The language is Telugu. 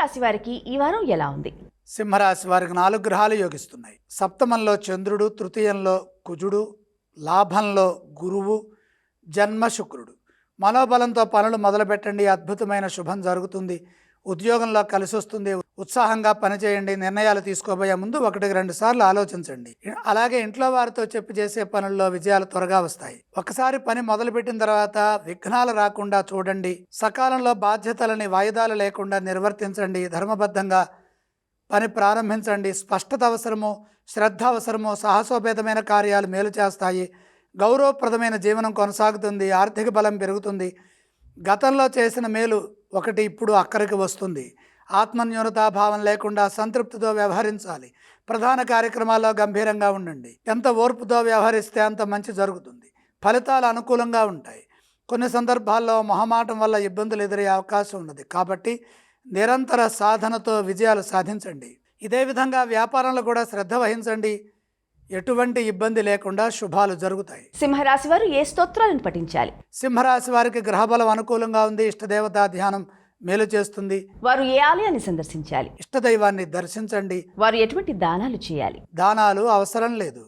సింహరాశి వారికి ఈ వారం ఎలా ఉంది? సింహరాశి వారికి నాలుగు గ్రహాలు యోగిస్తున్నాయి. సప్తమంలో చంద్రుడు తృతీయంలో కుజుడు లాభంలో గురువు జన్మ శుక్రుడు. మనోబలంతో పనులు మొదలుపెట్టండి. అద్భుతమైన శుభం జరుగుతుంది. ఉద్యోగంలో కలిసి వస్తుంది ఉత్సాహంగా పనిచేయండి నిర్ణయాలు తీసుకోబోయే ముందు ఒకటికి రెండు సార్లు ఆలోచించండి. అలాగే ఇంట్లో వారితో చెప్పి చేసే పనుల్లో విజయాలు త్వరగా వస్తాయి. ఒకసారి పని మొదలుపెట్టిన తర్వాత విఘ్నాలు రాకుండా చూడండి సకాలంలో బాధ్యతలని వాయిదాలు లేకుండా నిర్వర్తించండి ధర్మబద్ధంగా పని ప్రారంభించండి. స్పష్టత అవసరము శ్రద్ధ అవసరము సాహసోపేతమైన కార్యాలు మేలు చేస్తాయి. గౌరవప్రదమైన జీవనం కొనసాగుతుంది ఆర్థిక బలం పెరుగుతుంది. గతంలో చేసిన మేలు ఒకటి ఇప్పుడు అక్కడికి వస్తుంది. ఆత్మన్యూనతాభావం లేకుండా సంతృప్తితో వ్యవహరించాలి. ప్రధాన కార్యక్రమాల్లో గంభీరంగా ఉండండి. ఎంత ఓర్పుతో వ్యవహరిస్తే అంత మంచి జరుగుతుంది. ఫలితాలు అనుకూలంగా ఉంటాయి. కొన్ని సందర్భాల్లో మొహమాటం వల్ల ఇబ్బందులు ఎదురయ్యే అవకాశం ఉన్నది. కాబట్టి నిరంతర సాధనతో విజయాలు సాధించండి. ఇదే విధంగా వ్యాపారంలో కూడా శ్రద్ధ వహించండి. ఎటువంటి ఇబ్బంది లేకుండా శుభాలు జరుగుతాయి. సింహరాశి వారు ఏ స్తోత్రాలను పఠించాలి? సింహరాశి వారికి గ్రహబలం అనుకూలంగా ఉంది ఇష్టదేవతా ధ్యానం మేలు చేస్తుంది. వారు ఏ ఆలయాన్ని సందర్శించాలి? ఇష్టదైవాన్ని దర్శించండి. వారు ఎటువంటి దానాలు చేయాలి? దానాలు అవసరం లేదు.